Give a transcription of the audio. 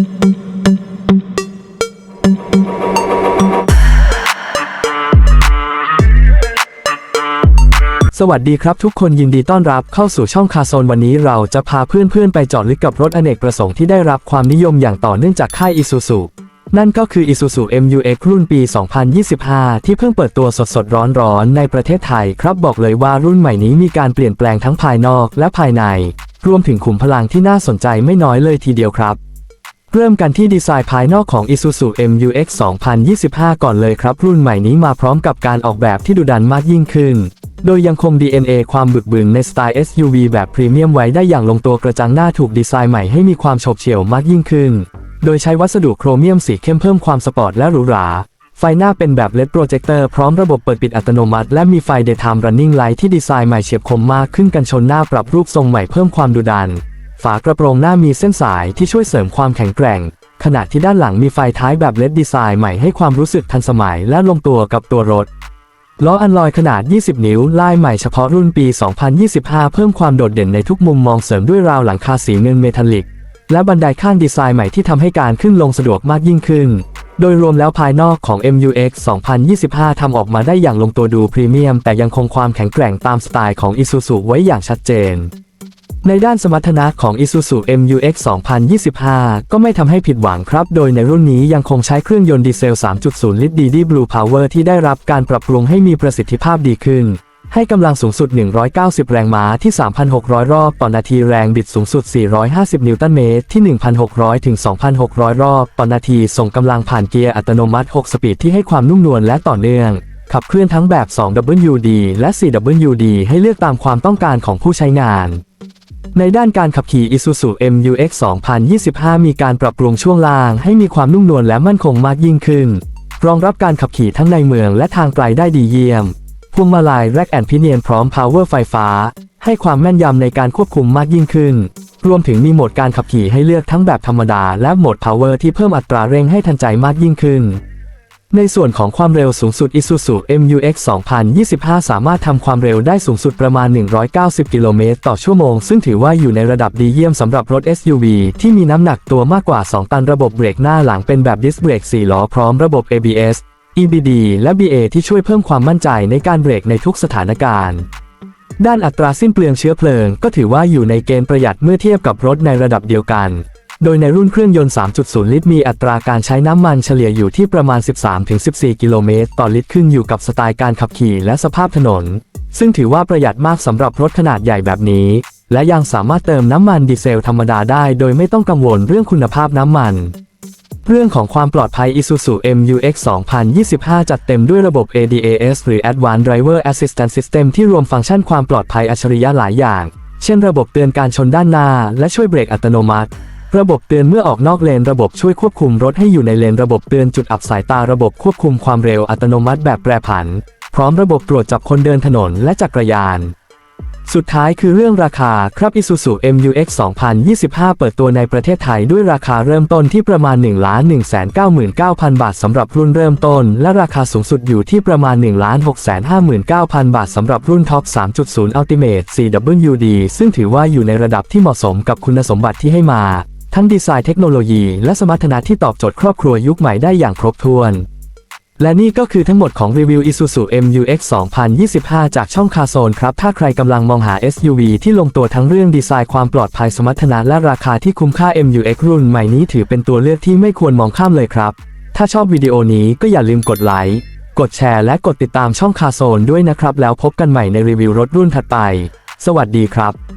สวัสดีครับทุกคนยินดีต้อนรับเข้าสู่ช่องคาโซนวันนี้เราจะพาเพื่อนๆ ไปเจาะลึกกับรถอเนกประสงค์ที่ได้รับความนิยมอย่างต่อเนื่องจากค่าย Isuzu นั่นก็คือ Isuzu MU-X รุ่นปี 2025 ที่เพิ่งเปิดตัวสดๆ ร้อนๆ ในประเทศไทยครับบอกเลยว่ารุ่นใหม่นี้มีการเปลี่ยนแปลงทั้งภายนอกและภายใน รวมถึงขุมพลังที่น่าสนใจไม่น้อยเลยทีเดียวครับ เริ่มกันที่ดีไซน์ภายนอกของ Isuzu MU-X 2025 ก่อนเลยครับ รุ่นใหม่นี้มาพร้อมกับการออกแบบที่ดุดันมากยิ่งขึ้น โดยยังคง DNA ความบึกบึนในสไตล์ SUV แบบพรีเมียมไว้ได้อย่างลงตัวกระจังหน้าถูกดีไซน์ใหม่ให้มีความโฉบเฉี่ยวมากยิ่งขึ้น โดยใช้วัสดุโครเมียมสีเข้มเพิ่มความสปอร์ตและหรูหรา ไฟหน้าเป็นแบบ LED โปรเจคเตอร์พร้อมระบบเปิดปิดอัตโนมัติและมีไฟ Daytime Running Light ที่ดีไซน์ใหม่เฉียบคมมากขึ้นกันชนหน้าปรับรูปทรงใหม่เพิ่มความดุดัน ฝากระโปรงหน้ามีเส้นสายที่ช่วยเสริมความแข็งแกร่ง ขณะที่ด้านหลังมีไฟท้ายแบบ LED ดีไซน์ใหม่ให้ความรู้สึกทันสมัยและลงตัวกับตัวรถ ล้ออันลอยขนาด 20 นิ้ว ลายใหม่เฉพาะรุ่นปี 2025 เพิ่มความโดดเด่นในทุกมุมมองเสริมด้วยราวหลังคาสีเงินเมทัลลิก และบันไดข้างดีไซน์ใหม่ที่ทำให้การขึ้นลงสะดวกมากยิ่งขึ้น โดยรวมแล้วภายนอกของ MUX 2025 ทำออกมาได้อย่างลงตัวดูพรีเมียม แต่ยังคงความแข็งแกร่งตามสไตล์ของ Isuzu ไว้อย่างชัดเจน ในด้านสมรรถนะของ Isuzu MU-X 2025 ก็ไม่ทำให้ผิดหวังครับ โดยในรุ่นนี้ยังคงใช้เครื่องยนต์ดีเซล 3.0 ลิตร DD Blue Power ที่ได้รับการปรับปรุงให้มีประสิทธิภาพดีขึ้น ให้กำลังสูงสุด 190 แรงม้าที่ 3,600 รอบต่อนาทีแรงบิดสูงสุด 450 นิวตันเมตรที่ 1,600 ถึง 2,600 รอบต่อนาที ส่งกำลังผ่านเกียร์อัตโนมัติ 6 สปีดที่ให้ความนุ่มนวลและต่อเนื่องขับเคลื่อนทั้งแบบ 2WD และ 4WD ให้เลือกตามความต้องการของผู้ใช้งาน ในด้านการขับขี่ Isuzu MU-X 2025 มีการปรับปรุงช่วงล่างให้มีความนุ่มนวลและมั่นคงมากยิ่งขึ้น รองรับการขับขี่ทั้งในเมืองและทางไกลได้ดีเยี่ยมพวงมาลัยแร็กแอนพิเนียนพร้อม power ไฟฟ้า ให้ความแม่นยำในการควบคุมมากยิ่งขึ้น รวมถึงมีโหมดการขับขี่ให้เลือกทั้งแบบธรรมดาและโหมด power ที่เพิ่มอัตราเร่งให้ทันใจมากยิ่งขึ้น ในส่วนของความเร็วสูงสุด Isuzu MU-X 2025 สามารถทำความเร็วได้สูงสุดประมาณ 190 กิโลเมตรต่อชั่วโมง ซึ่งถือว่าอยู่ในระดับดีเยี่ยมสำหรับรถ SUV ที่มีน้ำหนักตัวมากกว่า 2 ตันระบบเบรกหน้าหลังเป็นแบบดิสเบรก 4 ล้อพร้อมระบบ ABS EBD และ BA ที่ช่วยเพิ่มความมั่นใจในการเบรกในทุกสถานการณ์ ด้านอัตราสิ้นเปลืองเชื้อเพลิง ก็ถือว่าอยู่ในเกณฑ์ประหยัดเมื่อเทียบกับรถในระดับเดียวกัน โดยในรุ่นเครื่องยนต์ 3.0 ลิตร มีอัตราการใช้น้ำมันเฉลี่ยอยู่ที่ประมาณ 13-14 กิโลเมตรต่อลิตรขึ้นอยู่กับสไตล์การขับขี่และสภาพถนน ซึ่งถือว่าประหยัดมากสำหรับรถขนาดใหญ่แบบนี้ และยังสามารถเติมน้ำมันดีเซลธรรมดาได้ โดยไม่ต้องกังวลเรื่องคุณภาพน้ำมันเรื่องของความปลอดภัย Isuzu MU-X 2025 จัดเต็มด้วยระบบ ADAS หรือ Advanced Driver Assistance System ที่รวมฟังก์ชันความปลอดภัยอัจฉริยะหลายอย่าง เช่นระบบเตือนการชนด้านหน้า และช่วยเบรกอัตโนมัติ ระบบเตือนเมื่อออกนอกเลนระบบช่วยควบคุมรถให้อยู่ในเลนระบบเตือนจุดอับสายตาระบบควบคุมความเร็วอัตโนมัติแบบแปรผัน พร้อมระบบตรวจจับคนเดินถนนและจักรยาน สุดท้ายคือเรื่องราคาครับ Isuzu MU-X 2025 เปิดตัวในประเทศไทยด้วยราคาเริ่มต้นที่ประมาณ 1 1 9 9 0 0 0 บาทสำหรับรุ่นเริ่มต้น และราคาสูงสุดอยู่ที่ประมาณ 1 6 5 9 0 0 0 บาทสำหรับรุ่นท็อป 3.0 Ultimate 4WD ซึ่งถือว่าอยู่ในระดับที่เหมาะสมกับคุณสมบัติที่ให้มา ทั้งดีไซน์เทคโนโลยีและสมรรถนะที่ตอบโจทย์ครอบครัวยุคใหม่ได้อย่างครบถ้วน และนี่ก็คือทั้งหมดของรีวิว Isuzu MU-X 2025 จากช่องคาโซนครับ ถ้าใครกำลังมองหา SUV ที่ลงตัวทั้งเรื่องดีไซน์ความปลอดภัยสมรรถนะและราคาที่คุ้มค่า MU-X รุ่นใหม่นี้ถือเป็นตัวเลือกที่ไม่ควรมองข้ามเลยครับ ถ้าชอบวิดีโอนี้ก็อย่าลืมกดไลค์กดแชร์และกดติดตามช่องคาโซนด้วยนะครับ แล้วพบกันใหม่ในรีวิวรถรุ่นถัดไป สวัสดีครับ